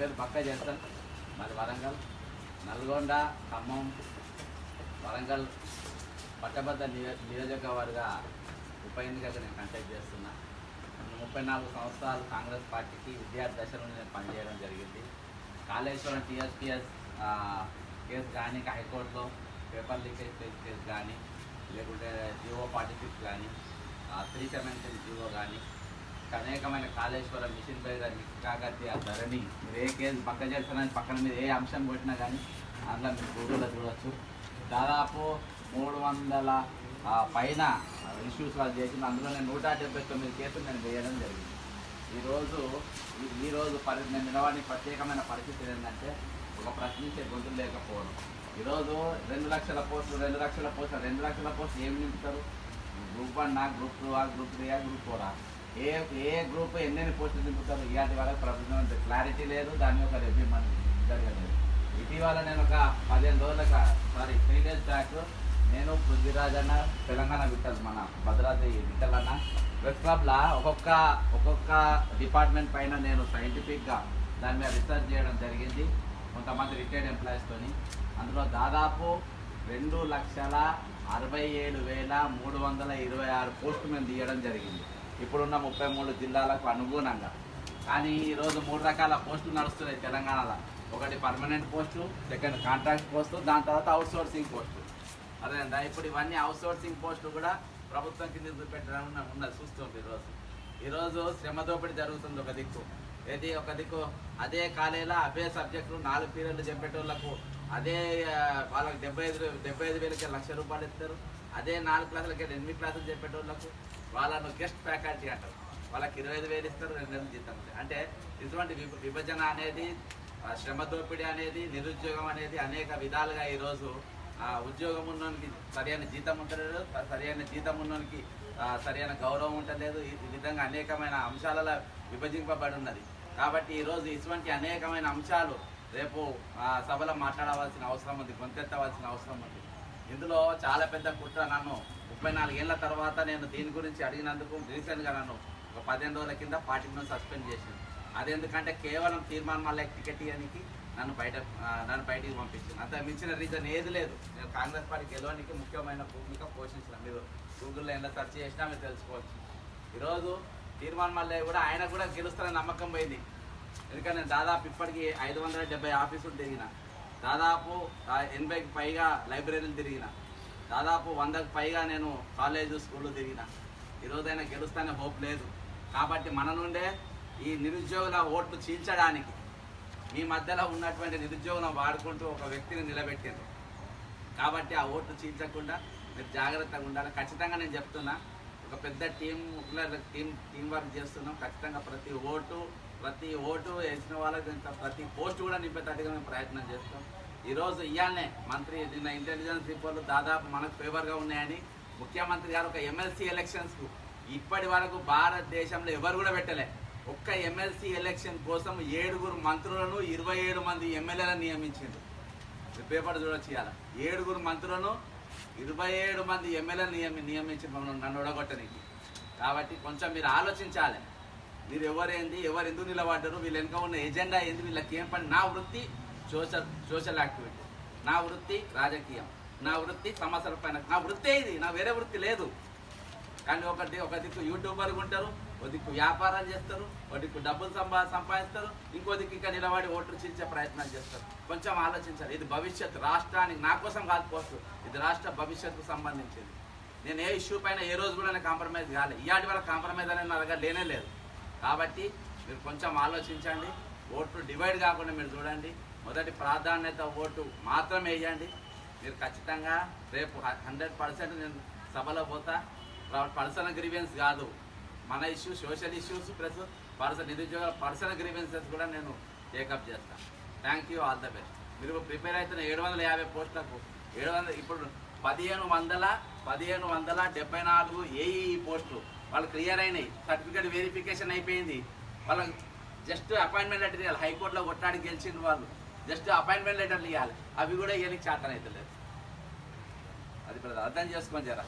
పేరు పక్క చేస్తాను మరి వరంగల్ నల్గొండ ఖమ్మం వరంగల్ పట్టభద్ర నియో నియోజకవర్గ ఉప ఎన్నికగా నేను కంటెక్ట్ చేస్తున్నా. ముప్పై నాలుగు సంవత్సరాలు కాంగ్రెస్ పార్టీకి విద్యార్థి దశలో నేను పనిచేయడం జరిగింది. కాళేశ్వరం టీఎస్పీఎస్ కేసు కానీ హైకోర్టులో పేపర్ లీకేజ్ కేసు కానీ లేకుంటే జియో ఫార్టీ సిక్స్ కానీ త్రీ సెవెంటీన్ జీవో కానీ అనేకమైన కాళేశ్వరం మిషన్ పేద కాకతీయ ధరణి మీరు ఏ కేసు పక్క చేస్తారని పక్కన మీరు ఏ అంశం కొట్టినా కానీ అందులో మీరు గూగుల్లో చూడవచ్చు దాదాపు మూడు వందల పైన ఇష్యూస్ వాళ్ళు చేసింది. అందులో నేను నూట డెబ్బై తొమ్మిది కేసులు నేను వేయడం జరిగింది. ఈరోజు ఈ- ఈరోజు పరి నేను నిలవడానికి ప్రత్యేకమైన పరిస్థితి ఏంటంటే ఒక ప్రశ్నించే గొంతులు లేకపోవడం. ఈరోజు రెండు లక్షల పోస్టులు రెండు లక్షల పోస్టులు రెండు లక్షల పోస్టులు ఏమి నింపుతారు? గ్రూప్ వన్ నా గ్రూప్ టూ ఆ గ్రూప్ త్రీ ఆ గ్రూప్ ఫోర్ ఏ ఏ గ్రూప్ ఎన్నెన్ని పోస్టులు నింపుతారు ఇలాంటి వాళ్ళకి ప్రభుత్వం క్లారిటీ లేదు దాని యొక్క రెవ్యూ మనకి జరగలేదు. ఇటీవల నేను ఒక పదిహేను రోజుల సారీ త్రీ డేస్ బ్యాక్ నేను పృథ్వీరాజ్ అన్న తెలంగాణ విఠల్ మన భద్రాద్రి విఠల్ అన్న ప్రెస్ ఒక్కొక్క ఒక్కొక్క డిపార్ట్మెంట్ పైన నేను సైంటిఫిక్గా దాని మీద రీసెర్చ్ చేయడం జరిగింది కొంతమంది రిటైర్డ్ ఎంప్లాయీస్తోని అందులో దాదాపు రెండు లక్షల అరవై ఏడు వేల మూడు వందల ఇరవై ఆరు పోస్టు మేము తీయడం జరిగింది. ఇప్పుడున్న ముప్పై మూడు జిల్లాలకు అనుగుణంగా. కానీ ఈరోజు మూడు రకాల పోస్టులు నడుస్తున్నాయి తెలంగాణలో. ఒకటి permanent post second contract post దాని తర్వాత అవుట్ సోర్సింగ్ పోస్టు. అదేందా? ఇప్పుడు ఇవన్నీ అవుట్ సోర్సింగ్ పోస్టులు కూడా ప్రభుత్వం కింద పెట్టడం ఉన్నది చూస్తుంది ఈరోజు. ఈరోజు శ్రమ దోపిడీ జరుగుతుంది ఒక దిక్కు. ఏది ఒక దిక్కు? అదే కాలేజీలో అవే సబ్జెక్టులు నాలుగు పీరియడ్లు చెప్పేటోళ్ళకు అదే వాళ్ళకి డెబ్బై ఐదు డెబ్బై ఐదు వేలకి లక్ష రూపాయలు ఇస్తారు. అదే నాలుగు క్లాసులకి ఎనిమిది క్లాసులు చెప్పేటోళ్ళకు వాళ్ళను గెస్ట్ ఫ్యాకల్టీ అంటారు. వాళ్ళకి ఇరవై ఐదు వేలు ఇస్తారు రెండు నెలలు జీతం అంటే ఇటువంటి విభ- విభజన అనేది శ్రమ దోపిడీ అనేది నిరుద్యోగం అనేది అనేక విధాలుగా ఈరోజు ఆ, ఉద్యోగం ఉన్నోనికి సరైన జీతం ఉండలేదు సరైన జీతం ఉన్నోనికి సరైన గౌరవం ఉండలేదు. ఈ ఈ విధంగా అనేకమైన అంశాలలో విభజింపబడి ఉన్నది. కాబట్టి ఈరోజు ఇటువంటి అనేకమైన అంశాలు రేపు సభలో మాట్లాడవలసిన అవసరం ఉంది గొంతెత్తవలసిన అవసరం ఉంది. ఇందులో చాలా పెద్ద కుట్ర నన్ను ముప్పై నాలుగేళ్ళ తర్వాత నేను దీని గురించి అడిగినందుకు రీసెంట్గా నన్ను ఒక పదిహేను రోజుల కింద పార్టీ నుంచి సస్పెండ్ చేసింది. అదెందుకంటే కేవలం తీర్మానం మళ్ళీ టికెట్ ఇవ్వడానికి నన్ను బయట నన్ను బయటికి పంపించింది. అంత మించిన రీజన్ ఏది లేదు. నేను కాంగ్రెస్ పార్టీ గెలవడానికి ముఖ్యమైన భూమిక పోషించిన. మీరు గూగుల్లో ఎంత సెర్చ్ చేసినా మీరు తెలుసుకోవచ్చు. ఈరోజు తీర్మాన్ మళ్ళీ కూడా ఆయన కూడా గెలుస్తారని నమ్మకం పోయింది. ఎందుకంటే నేను దాదాపు ఇప్పటికి ఐదు వందల డెబ్బై ఆఫీసులు తిరిగిన. దాదాపు ఎనభైకి పైగా లైబ్రరీలు తిరిగిన. దాదాపు వందకు పైగా నేను కాలేజు స్కూళ్ళు తిరిగిన. ఈరోజైనా గెలుస్తానే హోప్ లేదు. కాబట్టి మన నుండే ఈ నిరుద్యోగుల ఓట్లు చీల్చడానికి మీ మధ్యలో ఉన్నటువంటి నిరుద్యోగులను వాడుకుంటూ ఒక వ్యక్తిని నిలబెట్టింది కాబట్టి ఆ ఓట్లు చీల్చకుండా మీరు జాగ్రత్తగా ఉండాలి. ఖచ్చితంగా నేను చెప్తున్నా ఒక పెద్ద టీం టీం టీం వర్క్ చేస్తున్నాం. ఖచ్చితంగా ప్రతి ఓటు ప్రతి ఓటు వేసిన వాళ్ళకి ప్రతి పోస్ట్ కూడా నింపేటట్టుగా మేము ప్రయత్నం చేస్తాం. ఈరోజు ఇవాళనే మంత్రి నిన్న ఇంటెలిజెన్స్ రిపోర్ట్లు దాదాపు మనకు ఫేవర్గా ఉన్నాయని ముఖ్యమంత్రి గారు ఒక ఎమ్మెల్సీ ఎలక్షన్స్కు ఇప్పటి వరకు భారతదేశంలో ఎవరు కూడా పెట్టలే. ఒక్క ఎమ్మెల్సీ ఎలక్షన్ కోసం ఏడుగురు మంత్రులను ఇరవై ఏడు మంది ఎమ్మెల్యేలను నియమించింది పేపర్ చూడొచ్చు ఇవాళ ఏడుగురు మంత్రులను ఇరవై ఏడు మంది ఎమ్మెల్యేలు నియమి నియమించిన నన్ను ఒడగొట్టనికి కాబట్టి కొంచెం మీరు ఆలోచించాలి. మీరు ఎవరేంది ఎవరు ఎందుకు నిలబడ్డారు వీళ్ళు వెనుక ఉన్న ఎజెండా ఏంది వీళ్ళకి ఏం పని నా వృత్తి సోషల్ సోషల్ యాక్టివిటీ. నా వృత్తి రాజకీయం. నా వృత్తి సమస్యల పైన. నా వృత్తే ఇది. నా వేరే వృత్తి లేదు. కానీ ఒకటి ఒక దిక్కు యూట్యూబర్గా ఉంటారు ఒక దిక్కు వ్యాపారాలు చేస్తారు ఒక దిక్కు డబ్బులు సంపా సంపాదిస్తారు ఇంకో దిక్కు ఇంకా నిలబడి ఓట్లు చీల్చే ప్రయత్నాలు చేస్తారు. కొంచెం ఆలోచించాలి. ఇది భవిష్యత్తు రాష్ట్రానికి నా కోసం కాదు పోస్ట్. ఇది రాష్ట్ర భవిష్యత్తుకు సంబంధించింది. నేను ఏ ఇష్యూ పైన ఏ రోజు కూడా నేను కాంప్రమైజ్ కాలేదు ఇవాటి వల్ల కాంప్రమైజ్ అనేది నా దగ్గర లేనే లేదు. కాబట్టి మీరు కొంచెం ఆలోచించండి. ఓట్లు డివైడ్ కాకుండా మీరు చూడండి. మొదటి ప్రాధాన్యత ఓటు మాత్రమే వేయండి మీరు ఖచ్చితంగా రేపు హండ్రెడ్ పర్సెంట్ నేను సభలో పోతా. పర్సనల్ గ్రీవెన్స్ కాదు. మన issue social issues plus person నిరుద్యోగ పర్సనల్ గ్రీవెన్సెస్ కూడా నేను టేకప్ చేస్తాను thank you all the best. మీరు ప్రిపేర్ అవుతున్న ఏడు వందల యాభై పోస్టులకు ఏడు వందల ఇప్పుడు పదిహేను వందల పదిహేను వందల డెబ్బై నాలుగు ఏఈ పోస్టులు. వాళ్ళు క్లియర్ అయినాయి. సర్టిఫికేట్ వెరిఫికేషన్ అయిపోయింది. వాళ్ళకి జస్ట్ అపాయింట్మెంట్ లెటర్ ఇవ్వాలి హైకోర్టులో కొట్టాడి గెలిచింది వాళ్ళు. జస్ట్ అపాయింట్మెంట్ లెటర్లు ఇవ్వాలి అవి కూడా ఇవ్వడానికి చేతనైతే లేదు. అది బ్రదర్ అర్థం చేసుకొని జరా